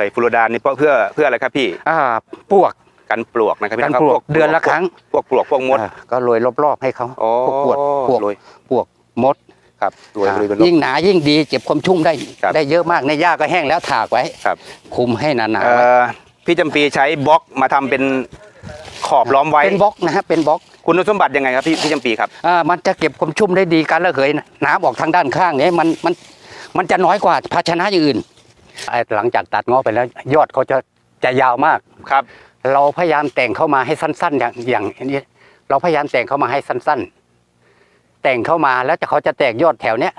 ส่ฟลูออดานนี่เพราะเพื่อเพื่ออะไรครับพี่อ่าปวกกันปลวกนะครับพี่กันน้องครับปลวกเดือนละครั้งพวกปลวกพวกมดอ่าก็โรยรอบๆให้เขาอ๋อพวกปวดปวกโรยปวกมดครับโรยอ่าโรยบนรถยิ่งหนายิ่งดีเก็บความชุ่มได้ครับได้เยอะมากในหญ้าก็แห้งแล้วถากไว้ครับ คุมให้หนาๆเอ่ไว้อพี่จำปีใช้บล็อกมาทำเป็นขอบล้อมไว้เป็นบล็อกนะฮะเป็นบล็อกคุณสมบัติยังไงครับพี่พี่จำปีครับอ่ามันจะเก็บความชุ่มได้ดีการระเหยน้ำออกทางด้านข้างเนี้มันมันมันจะน้อยกว่าภาชนะอย่างอื่นไอ้ หลังจากตัดเงาะไปแล้วยอดเขาจะจะยาวมากครับ เราพยายามแต่งเข้ามาให้สั้น ๆ อย่างอย่างนี้เราพยายามแต่งเข้ามาให้สั้น ๆ แต่งเข้ามาแล้วจะเขาจะแตกยอดแถวเนี้ย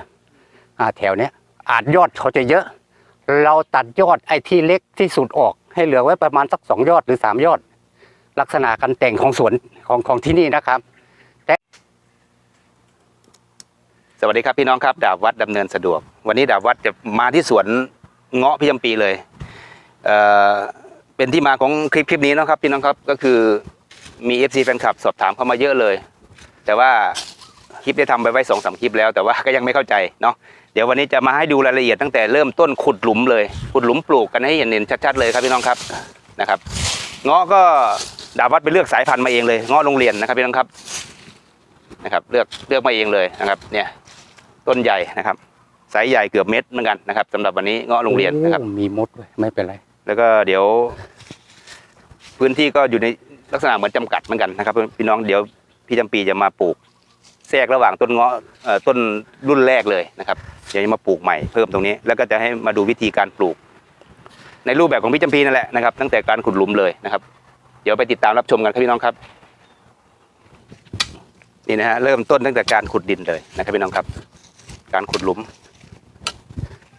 อ่าแถวเนี้ยอาจยอดเขาจะเยอะ เราตัดยอดไอ้ที่เล็กที่สุดออก ให้เหลือไว้ประมาณสักสองยอดหรือสามยอด ลักษณะการแต่งของสวนของของที่นี่นะครับสวัสดีครับพี่น้องครับดาบวัดดำเนินสะดวก วันนี้ดาบวัดจะมาที่สวน เงาะพี่จำปีเลยเเป็นที่มาของคลิปคลิปนี้นะครับพี่น้องครับก็คือมีเอฟซีแฟนคลับสอบถามเข้ามาเยอะเลย แต่ว่าคลิปได้ทำไปไว้สองสามคลิปแล้วแต่ว่าก็ยังไม่เข้าใจเนาะเดี๋ยววันนี้จะมาให้ดูรายละเอียดตั้งแต่เริ่มต้นขุดหลุมเลยขุดหลุมปลูกกันให้เห็นเห็นชัดๆเลยครับพี่น้องครับนะครับเงาะก็ดาวัดไปเลือกสายพันธุ์มาเองเลยเงาะโรงเรียนนะครับพี่น้องครับนะครับ เลือกเลือกมาเองเลยนะครับ เนี่ยต้นใหญ่นะครับ ไซส์ใหญ่เกือบเม็ดเหมือนกันนะครับสำหรับวันนี้เงาะโรงเรียนนะครับโอ้มีมดด้วยไม่เป็นไร แล้วก็เดี๋ยว พื้นที่ก็อยู่ในลักษณะเหมือนจำกัดเหมือนกันนะครับ พี่น้องเดี๋ยวพี่จำปีจะมาปลูกแทรกระหว่างต้นเงาะเอ่อต้นรุ่นแรกเลยนะครับเดี๋ยวจะมาปลูกใหม่เพิ่มตรงนี้ แล้วก็จะให้มาดูวิธีการปลูก ในรูปแบบของพี่จำปีนั่นแหละนะครับ ตั้งแต่การขุดหลุมเลยนะครับ เดี๋ยวไปติดตามรับชมกันครับพี่น้องครับนี่นะฮะเริ่มต้นตั้งแต่การขุดดินเลยนะครับพี่น้องครับ การขุดหลุม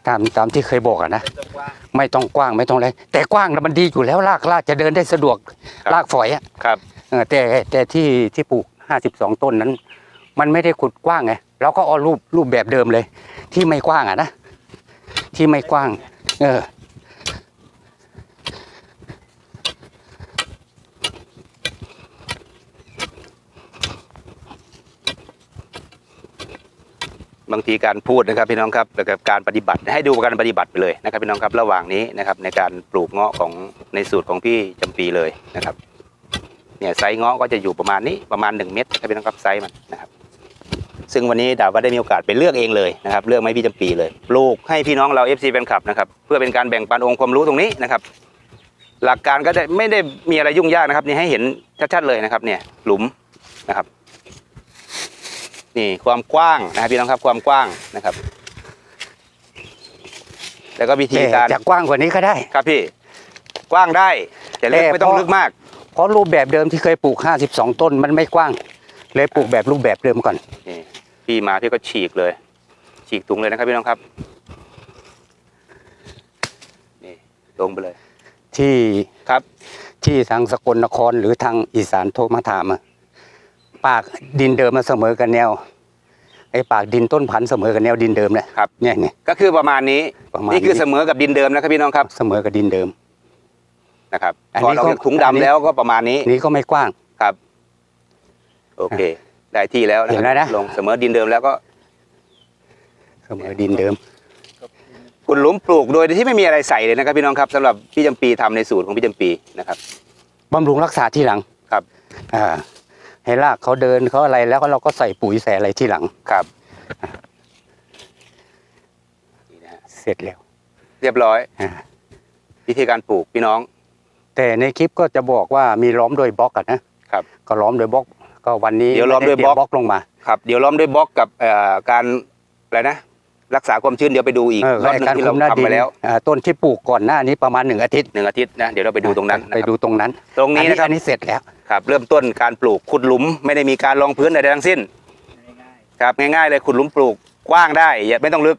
ตามตามที่เคยบอกอะนะไม่ต้องกว้างไม่ต้องอะไรแต่กว้างแล้วมันดีอยู่แล้วรากรากจะเดินได้สะดวกครับรากฝอยอะครับเออแต่แต่ที่ที่ปลูก 52 ต้นนั้น มันไม่ได้ขุดกว้างไงเราก็เอารูปรูปแบบเดิมเลย ที่ไม่กว้างอะนะที่ไม่กว้าง เออ บางทีการพูดนะครับพี่น้องครับแล้วก็การปฏิบัติให้ดูการปฏิบัติไปเลยนะครับพี่น้องครับระหว่างนี้นะครับในการปลูกเงาะของในสูตรของพี่จำปีเลยนะครับเนี่ยไซส์เงาะก็จะอยู่ประมาณนี้ประมาณ 1 เมตรครับพี่น้องครับไซส์มันนะครับซึ่งวันนี้ดาวก็ได้มีโอกาสไปเลือกเองเลยนะครับเลือกไม้พี่จำปีเลย ปลูกให้พี่น้องเรา FC แฟนคลับนะครับเพื่อเป็นการแบ่งปันองค์ความรู้ตรงนี้นะครับ หลักการก็ได้ไม่ได้มีอะไรยุ่งยากนะครับนี่ให้เห็นชัดๆเลยนะครับเนี่ยหลุมนะครับ นี่ความกว้างนะครับพี่น้องครับความกว้างนะครับ แล้วก็วิธีแต่การจะกว้างกว่านี้ก็ได้ครับพี่ กว้างได้ แต่ลึกแต่ไม่ต้องพอลึกมาก เพราะรูปแบบเดิมที่เคยปลูก 52 ต้นมันไม่กว้าง เลยปลูกแบบรูปแบบเดิมก่อนนี่พี่มาพี่ก็ฉีกเลย ฉีกถุงเลยนะครับพี่น้องครับนี่ลงไปเลย ที่ครับ ที่ทางสกลนครหรือทางอีสานโทรมาถามอะ ปากดินเดิมมันเสมอกันแนวไอ้ปากดินต้นพันธุ์เสมอกันแนวดินเดิมเนี่ยครับ เนี่ยเนี่ยก็คือประมาณนี้ประมาณนี่คือนี้เสมอกับดินเดิมนะครับพี่น้องครับ เสมอกับดินเดิมนะครับอันพอนี้เราก็จากถุงอันนี้ดำแล้วก็ประมาณนี้ นี่ก็ไม่กว้างครับ โอเค ได้ที่แล้วนะเห็นแล้วนะลงเสมอดินเดิมแล้วก็ เสมอดินเดิมขุดหลุมปลูกโดยที่ไม่มีอะไรใส่เลยนะครับ พี่น้องครับสำหรับพี่จำปีทำในสูตรของพี่จำปีนะครับบำรุงรักษาที่หลังครับ อ่า ให้รากเขาเดินเขาอะไรแล้วก็เราก็ใส่ปุ๋ยใส่อะไรที่หลังครับนี่นะฮะเสร็จแล้วเรียบร้อย อ่าวิธีการปลูกพี่น้อง แต่ในคลิปก็จะบอกว่ามีล้อมโดวยบล็อกอะนะครับก็ล้อมโดวยบล็อก ก็วันนี้เดี๋ยวล้อมด้วยไเตรีบล็อกบล็อกลงมา ครับ เดี๋ยวล้อมด้วยบล็อกกับเอ่อการอะไรนะ รักษาความชื้นเดี๋ยวไปดูอีกเออรอบหนึงการที่คุเรามหน้าทำดินไปแล้วอ่าต้นที่ปลูกก่อนหน้านี้ประมาณหนึ่งอาทิตย์หนึ่งอาทิตย์นะเดี๋ยวเราไปดูตรงนั้นนะไปครับดูตรงนั้น ตรงนี้นะครับอันนี้เสร็จแล้วครับเริ่มต้นการปลูกขุดหลุมไม่ได้มีการรองพื้นใดๆทั้งสิ้นครับง่ายๆเลยขุดหลุมปลูกกว้างได้อย่าไม่ต้องลึก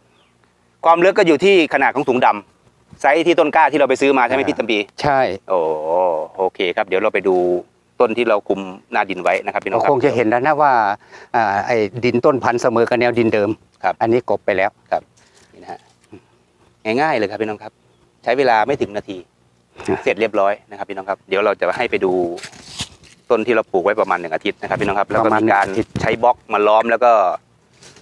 ความลึกก็อยู่ที่ขนาดของถุงดำไซส์ที่ต้นกล้าที่เราไปซื้อมาใช่ไหมอ่าพี่ตัมปี ใช่โอ้โอเคครับ เดี๋ยวเราไปดูต้นที่เราคุมหน้าดินไว้นะครับพี่น้อเรางครับคงจะเห็นแล้วนะว่าอ่าไอ้ดินต้นพันธุ์เสมอกับแนวดินเดิม ครับอันนี้กบไปแล้วนี่นะฮะง่ายๆเลยครับพี่น้องครับ ใช้เวลาไม่ถึงนาทีอะเสร็จเรียบร้อยนะครับพี่น้องครับ เดี๋ยวเราจะให้ไปดูต้นที่เราปลูกไว้ประมาณหนึ่งอาทิตย์นะครับพี่น้องครับแล้วก็ประมาณมีการหนึ่งอาทิตย์ใช้บล็อกมาล้อมแล้วก็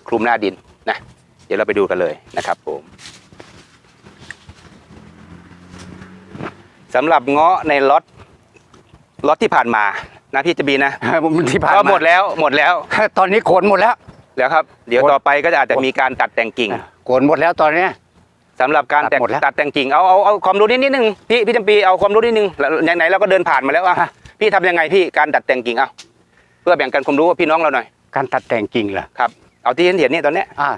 คลุมหน้าดินนะเดี๋ยวเราไปดูกันเลยนะครับ ผมสำหรับเงาะในล็อตล็อตที่ผ่านมานะพี่จะบีนะที่ผ่านก็มาหมดแล้วหมดแล้ว ตอนนี้โขนหมดแล้ว แล้วครับ เดี๋ยวหมดต่อไปก็จะอาจจะมีการตัดแต่งกิ่งโขนหมดแล้วตอนเนี้ยสำหรับการแต่งตัดหมดแล้วตัดแต่งกิ่งเอาเอาเอาความรู้นิดนิดนึงพี่พี่จำปีเอาความรู้นิดนึงแล้วอย่างไหนเราก็เดินผ่านมาแล้วอะอะพี่ทำยังไงพี่การตัดแต่งกิ่งเอาเพื่อแบ่งกันความรู้กับพี่น้องเราหน่อย การตัดแต่งกิ่งเหรอครับเอาที่เห็นเห็นนี่ตอนเนี้ยอ่า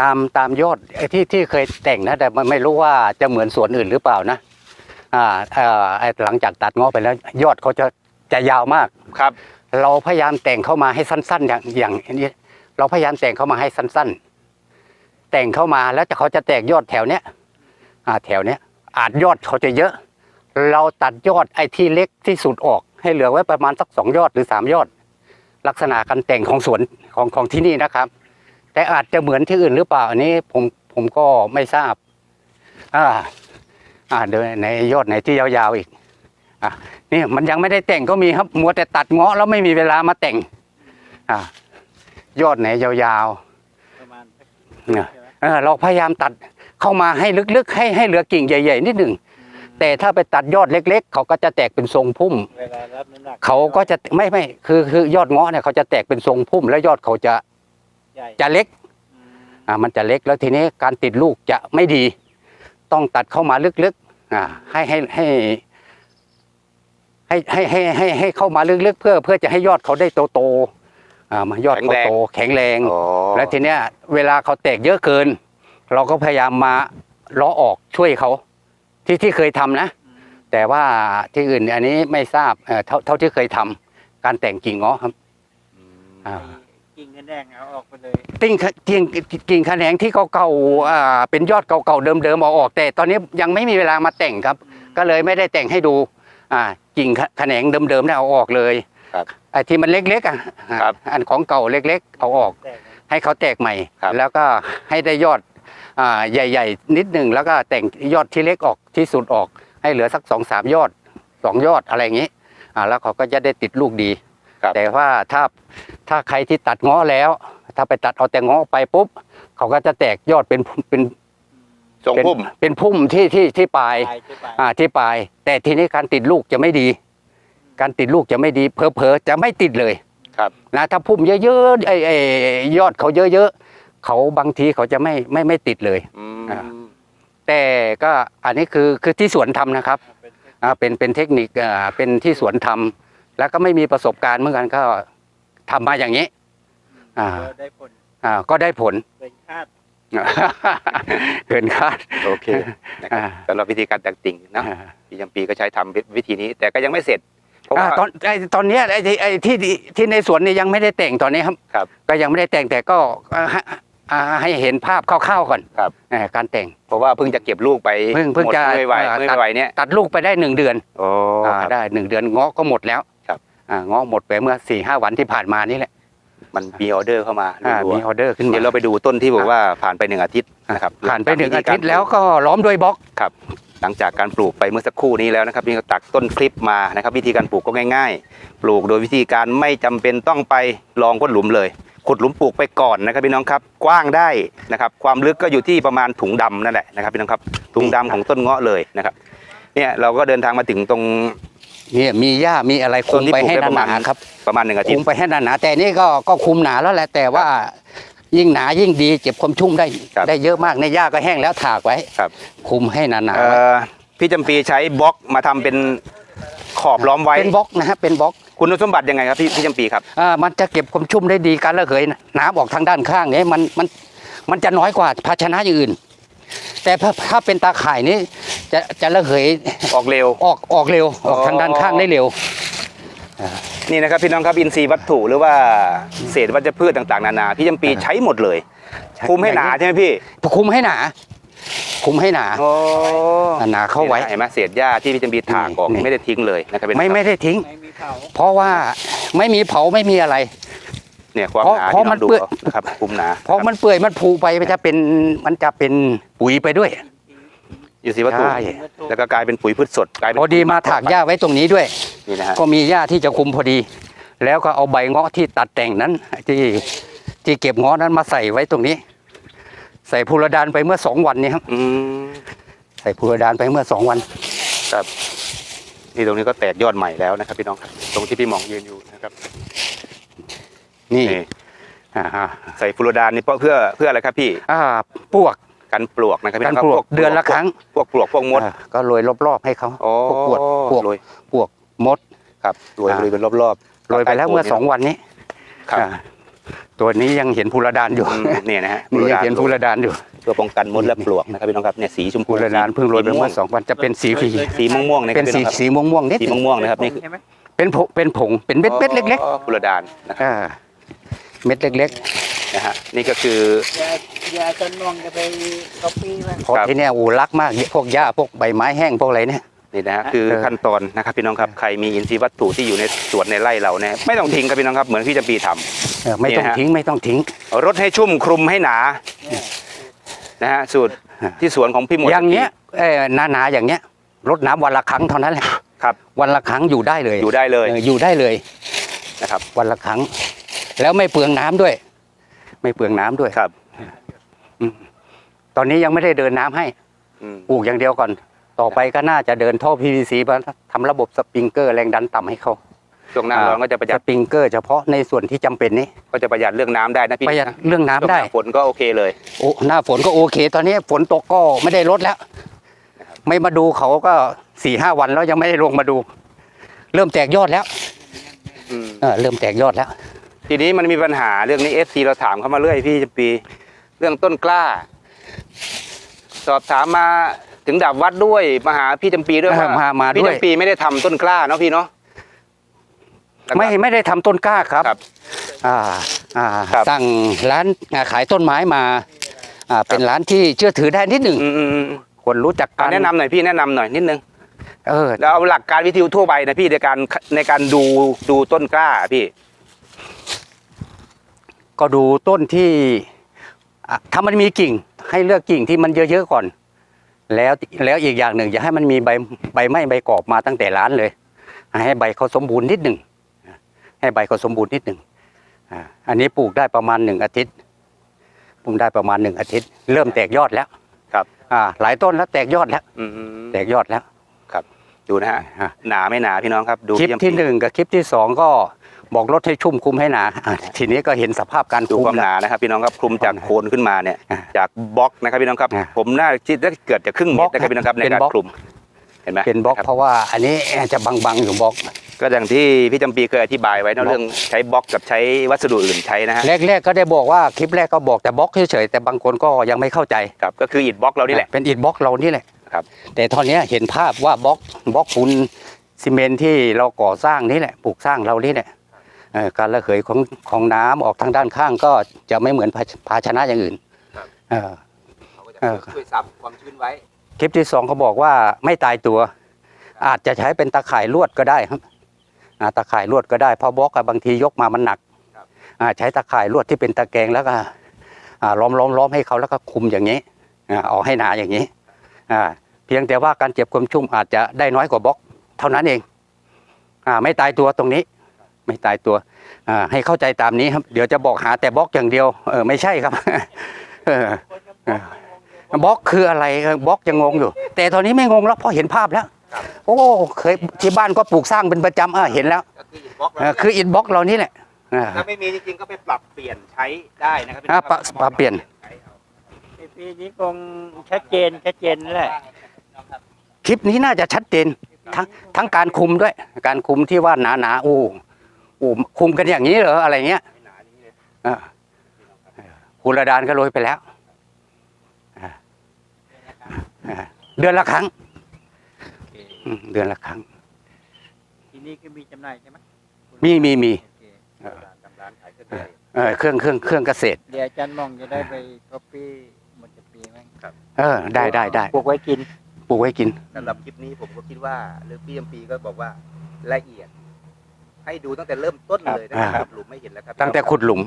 ตามตามยอดไอ้ที่ที่เคยแต่งนะแต่ไม่ไม่รู้ว่าจะเหมือนสวนอื่นหรือเปล่านะอ่าเอ่อไอ้หลังจากตัดเงาะไปแล้ว ยอดเขาจะจะยาวมากครับ เราพยายามแต่งเข้ามาให้สั้น ๆ อย่างอย่างนี้ เราพยายามแต่งเข้ามาให้สั้น ๆ แต่งเข้ามาแล้วจะเขาจะแตกยอดแถวเนี้ยแถวเนี้ยอาจยอดเขาจะเยอะ เราตัดยอดไอ้ที่เล็กที่สุดออก ให้เหลือไว้ประมาณสักสองยอดหรือสามยอด ลักษณะการแต่งของสวนของของที่นี่นะครับ แต่อาจจะเหมือนที่อื่นหรือเปล่าอันนี้ผมผมก็ไม่ทราบ อ่า อ่าเดี๋ยวในยอดไหนที่ยาวๆอีกอะนี่มันยังไม่ได้แต่งก็มีครับมัวแต่ตัดเงาะแล้วไม่มีเวลามาแต่ง อ่า ยอดไหนยาวประมาณสักๆเนี่ยเออเราพยายามตัดเข้ามาให้ลึกๆ ให้ให้เหลือกิ่งใหญ่ ๆ นิดหนึ่งแต่ถ้าไปตัดยอดเล็ก ๆ เขาก็จะแตกเป็นทรงพุ่ม เวลารับน้ำหนักเขาก็จะไม่ไม่คือคือยอดเงาะเนี่ยเขาจะแตกเป็นทรงพุ่ม แล้วยอดเขาจะใหญ่จะเล็ก อืมอ่ามันจะเล็กแล้วทีนี้การติดลูกจะไม่ดี ต้องตัดเข้ามาลึกๆอ่าให้ให้ให้ให้ให้ให้ให้ให้เข้ามาลึกๆเพื่อเพื่อจะให้ยอดเขาได้โตโตๆอ่า มายอดเขาโตแข็งแรงอ๋อแล้วทีเนี้ยเวลาเขาแตกเยอะเกิน เราก็พยายามมาล้อออกช่วยเขาที่ที่เคยทำนะอืมแต่ว่าที่อื่นอันนี้ไม่ทราบเอ่อเท่าเท่าที่เคยทำการแต่งกิ่งเงาะครับอ่ากิ่งแดงๆเอาออกไปเลยติ้งกิ่งกิ่งแขนงที่เก่าๆอ่าเป็นยอดเก่าๆเดิมๆเอาออก แต่ตอนนี้ยังไม่มีเวลามาแต่งครับ ก็เลยไม่ได้แต่งให้ดูอ่ากิ่งแขนงเดิมๆเนี่ยเอาออกเลย ครับไอ้ที่มันเล็กๆอะครับอันของเก่าเล็กๆ เอาออกแตกนะให้เขาแตกใหม่ครับแล้วก็ให้ได้ยอดอ่าใหญ่ ๆ นิดหนึ่งแล้วก็แต่งยอดที่เล็กออกที่สุดออก ให้เหลือสักสองสามยอดสองยอดอะไรอย่างนี้อ่าแล้วเขาก็จะได้ติดลูกดีครับแต่ว่าถ้าถ้าใครที่ตัดเงาะแล้ว ถ้าไปตัดเอาแต่เงาะไปปุ๊บ เขาก็จะแตกยอดเป็นเป็นทรงเป็นพุ่มเป็นพุ่มที่ที่ที่ปลายตายใช่ปะอ่าที่ปลาย แต่ทีนี้การติดลูกจะไม่ดี การติดลูกจะไม่ดีเพอเพอๆจะไม่ติดเลยครับนะถ้าพุ่มเยอะๆไอ้ไอ้ยอดเขาเยอะๆเขาบางทีเขาจะไม่ไม่ไม่ติดเลยอืมอ่าแต่ก็อันนี้คือคือที่สวนทำนะครับเป็นอ่าเป็นเป็นเทคนิคอ่าเป็นที่สวนทำแล้วก็ไม่มีประสบการณ์เหมือนกันก็ทำมาอย่างนี้ อ่าก็ได้ผลอ่าก็ได้ผลเป็นคาด เกินคาดโอเคนะครับอ่าสำหรับวิธีการแต่งกิ่งนะอ่า พี่จำปีก็ใช้ทำวิธีนี้ แต่ก็ยังไม่เสร็จเพราะ อ่าว่าตอนไอ้ตอนเนี้ยไอ้ที่ไอ้ที่ที่ในสวนเนี่ยยังไม่ได้แต่งตอนนี้ครับ ครับ ก็ยังไม่ได้แต่งแต่ก็อ่าให้อ่าให้เห็นภาพคร่าวๆก่อนครับเอ่อการแต่ง เพราะว่าเพิ่งจะเก็บลูกไปเพิ่งเพิ่งหมดจะไม่ไหวอ่าไม่ตัดไหวเนี่ยตัดลูกไปได้หนึ่งเดือนโอ้อ่าครับ ได้หนึ่งเดือนเงาะก็หมดแล้วครับ อ่าเงาะหมดไปเมื่อสี่ห้าวันที่ผ่านมานี่แหละมันมีออเดอร์เข้ามาอ่ารัวมีออเดอร์ขึ้นๆมา เดี๋ยวเราไปดูต้นที่บอกว่าผ่านไปหนึ่งอาทิตย์นะครับผ่านไปหนึ่งอาทิตย์แล้วก็ล้อมด้วยบล็อกครับ หลังจากการปลูกไปเมื่อสักครู่นี้แล้วนะครับนี่ก็ตักต้นคลิปมานะครับ วิธีการปลูกก็ง่าย ๆ ปลูกโดยวิธีการไม่จำเป็นต้องไปลองก้นหลุมเลย ขุดหลุมปลูกไปก่อนนะครับพี่น้องครับกว้างได้นะครับ ความลึกก็อยู่ที่ประมาณถุงดำนั่นแหละนะครับพี่น้องครับถุงดำของต้นเงาะเลยนะครับเนี่ยเราก็เดินทางมาถึงตรงเนี่ยมีหญ้ามีอะไรคุต้มนที่ไปปลูกให้ได้ประมาณหนาๆครับประมาณหนึ่งอาทิคุตมย์ไปให้หนาๆแต่นี่ก็ก็คุมหนาแล้วแหละแต่ว่า ยิ่งหนายิ่งดีเก็บความชุ่มได้ ครับได้เยอะมากในหญ้าก็แห้งแล้วถากไว้ครับ คุมให้หนาๆเอ่ไว้อพี่จำปีใช้บล็อกมาทำเป็นขอบล้อมไว้ เป็นบล็อกนะฮะเป็นบล็อกคุณสมบัติยังไงครับพี่พี่จำปีครับ อ่ามันจะเก็บความชุ่มได้ดีการระเหยน้ำออกทางด้านข้างนี้มันมันมันจะน้อยกว่าภาชนะอย่างอื่น แต่ถ้าถ้าเป็นตาข่ายนี้จะจะระเหย ออกเร็ว ออกออกเร็วออกทางด้านข้างได้เร็ว นี่นะครับพี่น้องครับอินทรีย์วัตถุหรือว่าเศษวัชพืชต่างๆนานาพี่จำปีอ่าใช้หมดเลย คุมให้หนาใช่ไหมพี่คุมให้หนา คุมให้หนาโอ้หนาเข้าไว้เห็นไหมเศษหญ้าที่พี่จำปีถากออกนี่ไม่ได้ทิ้งเลยนะครับพี่น้องไม่ครับไม่ได้ทิ้งไม่มีเผาเพราะว่าไม่มีเผาไม่มีอะไรเนี่ยความเพราะหนาเพราะที่มัน้อนงดูเปื้อนเอานะครับคุมหนาเพราะมันเปื่อยมันผูไปมันจะเป็นมันจะเป็นปุ๋ยไปด้วย อินทรีย์วัตถุใช่ แล้วก็กลายเป็นปุ๋ยพืชสดกลายเป็นพอดีมาถากหญ้าไว้ตรงนี้ด้วย นี่นะฮะ ก็มีหญ้าที่จะคุมพอดี แล้วก็เอาใบเงาะที่ตัดแต่งนั้น ที่ที่เก็บเงาะนั้นมาใส่ไว้ตรงนี้ ใส่พูรดานไปเมื่อสองวันนี้ครับอืมใส่พูรดานไปเมื่อสองวัน ครับนี่ตรงนี้ก็แตกยอดใหม่แล้วนะครับพี่น้องครับตรงที่พี่หมองยืนอยู่นะครับนี่นี่อ่าฮะใส่ฟลูโรดานนี่เพราะเพื่อเพื่ออะไรครับพี่ อ่าปวก กันปลวกนะครับพี่กันน้องครับปลวกพเดือนละครั้ง พวกปลวกพวกมดอ่าก็โรยรอบๆให้เขาอ๋อพวกปวดปวกโรยปวกมดครับโรยอ่าโรยเป็นรอบๆโรยไปแล้วเมื่อสองวันนี้ครับอ่าตัวนี้ยังเห็นภูรดานอยู่อืมเนี่ยนะฮะนี่ยังเห็นภูรดานอยู่เพื่อป้องกันมดและปลวกนะครับพี่น้องครับเนี่ยสีชมพูภูรดานเพิ่งโรยไปเมื่อสองวันจะเป็นสีผีสีม่วงๆนะครัเป็บนพี่สีน้องครับสีม่วงๆนิดสีม่วงๆนะครับนี่คือใช่ไหมเป็นผงเป็นผงเป็นเม็ดเม็ดๆเล็กอ๋อฟลูโรดานนะคๆรับอ่าเม็ดเล็ก นะฮะนี่ก็คือยายาต้นมองจะไปก๊อปปี้ไหมๆเพราะครับที่เนี่ยอูรักมากพวกหญ้าพวกใบไม้แห้งพวกอะไรเนี่ย นี่นะฮะคือเออขั้นตอนนะครับพี่น้องครับใครมีอินทรีย์วัตถุที่อยู่ในสวนในไร่เราเนี่ยไม่ต้องทิ้งครับพี่น้องครับเหมือนพี่จำปีทำเออไม่ต้องนี่นะฮะทิ้งไม่ต้องทิ้งเอารดให้ชุ่มคลุมให้หนาเนี่ยนะฮะสูตรฮะที่สวนของพี่หมวดอย่างเงี้ยเออหนาๆอย่างเงี้ยรดน้ำวันละครั้งเท่านั้นแหละครับวันละครั้งอยู่ได้เลยอยู่ได้เลยเอออยู่ได้เลยนะครับ วันละครั้ง แล้วไม่เปลืองน้ำด้วย ไม่เปลืองน้ำด้วยครับตอนนี้ยังไม่ได้เดินน้ำให้อืมปลูกอย่างเดียวก่อน ต่อไปก็น่าจะเดินท่อ PVC มาทำระบบสปริงเกอร์แรงดันต่ำให้เขาช่วงหน้าร้อนก็จะประหยัสดปริงเกอร์เฉพาะในส่วนที่จำเป็นนี้ ก็จะประหยัดเรื่องน้ำได้นะพี่ประหยัดเรื่องน้ำช่วงหได้น้าฝนก็โอเคเลยโอ้หน้าฝนก็โอเค ตอนนี้ฝนตกก็ไม่ได้ลดแล้ว ไม่มาดูเขาก็สี่ห้าวันแล้วยังไม่ได้ลงมาดู เริ่มแตกยอดแล้วอืมเออเริ่มแตกยอดแล้ว ทีนี้มันมีปัญหาเรื่องนี้เอฟซีเราถามเข้ามาเรื่อยพี่จำปี เรื่องต้นกล้า สอบถามมาถึงดาบวัดด้วยมาหาพี่จำปีด้วยเออว่ามามาพี่ด้วยจำปีไม่ได้ทำต้นกล้าเนาะพี่เนาะ ไม่ไม่ได้ทำต้นกล้าครับครับอ่าอ่าครับสั่งร้านอ่าขายต้นไม้มาอ่าเป็นร้านที่เชื่อถือได้นิดหนึ่งอืมอืมอืมคนรู้จักกัอะนแนะนำหน่อยพี่แนะนำหน่อยนิดนึงเออ แล้วเอาหลักการวิทยุทั่วไปนะพี่ในการในการดูดูต้นกล้าพี่ ก็ดูต้นที่อะถ้ามันมีกิ่ง ให้เลือกกิ่งที่มันเยอะๆก่อน แล้วแล้วอีกอย่างหนึ่งอย่าให้มันมีใบใบไม้ใบกรอบมาตั้งแต่ร้านเลย ให้ใบเขาสมบูรณ์นิดหนึ่งให้ใบเขาสมบูรณ์นิดหนึ่งอ่าอันนี้ปลูกได้ประมาณหนึ่งอาทิตย์ปลูกได้ประมาณหนึ่งอาทิตย์ เริ่มแตกยอดแล้วครับอ่าหลายต้นแล้วแตกยอดแล้วอืมแตกยอดแล้วดูนะฮะอะหนาไม่หนาพี่น้องครับดูคลิปพี่จำปีที่หนึ่งกับคลิปที่สองก็ บอกลดให้ชุ่มคุมให้หนาอะทีนี้ก็เห็นสภาพการดูคุมความหแล้ว นานะครับพี่น้องครับคลุมจากโคนขึ้นมาเนี่ยอะจากบล็อกนะครับพี่น้องครับ อะผมน่าคิดว่าเกิดจะครึ่งเมบล็ตอกรนะครับพี่น้องครับในเป็นการบล็อก คลุมเห็นไหมเป็นบล็อกครัเพราะว่าอันนี้จะบังๆอยู่บล็อก ก็อย่างที่พี่จำปีเคยอธิบายไว้เนอะบล็อก เรื่องใช้บล็อกกับใช้วัสดุอื่นใช้นะฮะแรกๆก็ได้บอกว่าคลิปแรกก็บอกแต่บล็อกเฉยๆแต่บางคนก็ยังไม่เข้าใจครับก็คืออิฐบล็อกเรานี่แหละ เป็นอิฐบล็อกเรานี่แหละครับ แต่ตอนเนี้ยเห็นภาพว่าบล็อกบล็อกปูนซีเมนต์ที่เราก่อสร้างนี่แหละปลูกสร้างเรานี่แหละเอ่อ การระเหยของของน้ำออกทางด้านข้างก็จะไม่เหมือนภาภาชนะอย่างอื่นเออเออช่วยซับความชื้นไว้ คลิปที่สองเขาบอกว่าไม่ตายตัว อาจจะใช้เป็นตะข่ายลวดก็ได้ครับอ่าตะข่ายลวดก็ได้เพราะบล็อกอะบางทียกมามันหนักครับอ่าใช้ตะข่ายลวดที่เป็นตะแกรงแล้วก็อ่าล้อมล้อมล้อมให้เขาแล้วก็คุมอย่างนี้อ่าเอาให้หนาอย่างนี้อ่าเพียงแต่ว่าการเจ็บความชุ่มอาจจะได้น้อยกว่าบล็อก เท่านั้นเองอ่าไม่ตายตัวตรงนี้ ไม่ตายตัวอ่าให้เข้าใจตามนี้ครับ เดี๋ยวจะบอกหาแต่บล็อกอย่างเดียวเออไม่ใช่ครับเออเออบล็อกคืออะไรเออบล็อกยังงงอยู่ แต่ตอนนี้ไม่งงแล้วเพราะเห็นภาพแล้วครับโอ้เคยที่บ้านก็ปลูกสร้างเป็นประจำอะเห็นแล้วก็คืออิฐบล็อกเออคืออินบล็อกเรานี่แหละอ่าถ้าไม่มีจริงๆก็ไปปรับเปลี่ยนใช้ได้นะครับพี่อะน้องครับปรับปรับเปลี่ยนใช้เอาปีนี้คงชัดเจนชัดเจนนั่นแหละคลิปนี้น่าจะชัดเจนทั้งทั้งการคุมด้วย การคุมที่ว่าหนาหนาๆโอ้โอ้คุมกันอย่างนี้เหรออะไรเงี้ยไม่หนาอย่างนี้เลยอ่าคุณระดานก็โรยไปแล้วอ่าอ่าเดือนละครั้งอืมเดือนละครั้ง ทีนี้ก็มีจำหน่ายใช่ไหมมีมีมีโอเคตามร้านขายเครื่องดื่มเออเครื่องเครื่องเครื่องเกษตร เดี๋ยวอาจารย์มองจะได้ไปก๊อปปี้หมดจะปีไหมเออ ได้ได้ได้ปลูกไว้กิน ปลูกไว้กินสำหรับคลิปนี้ผมก็คิดว่าหรือพี่ยมปีก็บอกว่าละเอียด ให้ดูตั้งแต่เริ่มต้นเลยนะคครัรับบหลุมไม่เห็นแล้วครับตั้งแต่ขุดหลุม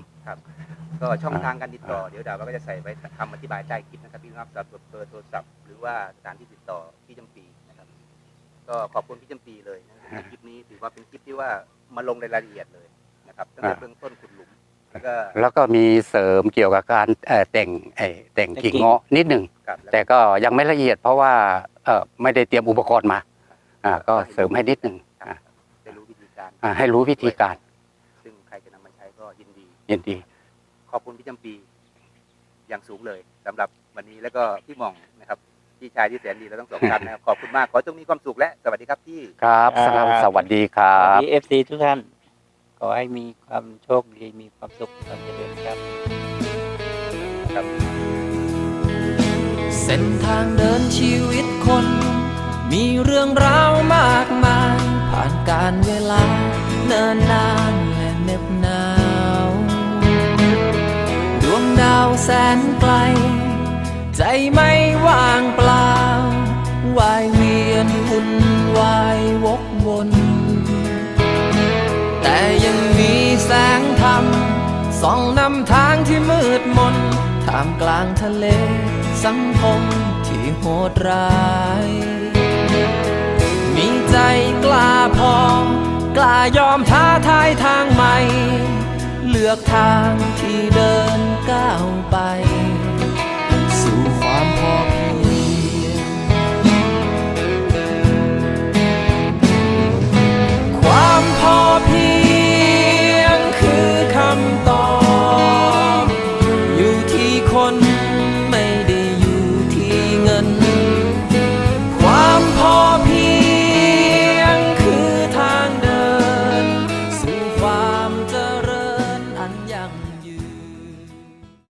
ก็ช่องทางการติดต่อเดี๋ยวดาวก็จะใส่ไว้คำอธิบายใต้คลิปนะครับพี่ครับสำหรับเบอร์โทรศัพท์หรือว่าสถานที่ติดต่อพี่จำปีนะครับ ก็ขอบคุณพี่จำปีเลยนะครับคลิปนี้ถือว่าเป็นคลิปที่ว่ามาลงในรายละเอียดเลยนะครับตั้งแต่เบื้องต้นขุดหลุมแล้วก็แล้วก็มีเสริมเกี่ยวกับการเอ่อแต่งเอ่อแต่งกิ่งแต่งกิ่งเงาะนิดหนึ่งกับแล้วแต่ก็ยังไม่ละเอียดเพราะว่าเอ่อไม่ได้เตรียมอุปกรณ์มาอ่าก็เสริมให้นิดนึง ให้รู้วิธีการ ซึ่งใครจะนำมาใช้ก็ยินดี ยินดี ขอบคุณพี่จำปีอย่างสูงเลยสำหรับวันนี้แล้วก็พี่หม่องนะครับพี่ชายที่แสนดีเราต้องสองท่านนะครับขอบคุณมากขอจงมีความสุขและสวัสดีครับพี่ครับสวัสดีสวัสดีครัสวัสบ ดีเอฟซีทุกท่าน ขอให้มีความโชคดี มีความสุขความเจริญครับเส้นทางเดินชีวิตคน มีเรื่องราวมากมาย ผ่านการเวลาเนินนานและเหน็บหนาว ดวงดาวแสนไกล ใจไม่ว่างเปล่าวายเวียนวุ่นวายวกวน แต่ยังมีแสงธรรมส่องนำทางที่มืดมนท่ามกลางทะเลสังคมที่โหดร้าย ใจกล้าพอกล้ายอมท้าทายทางใหม่ เลือกทางที่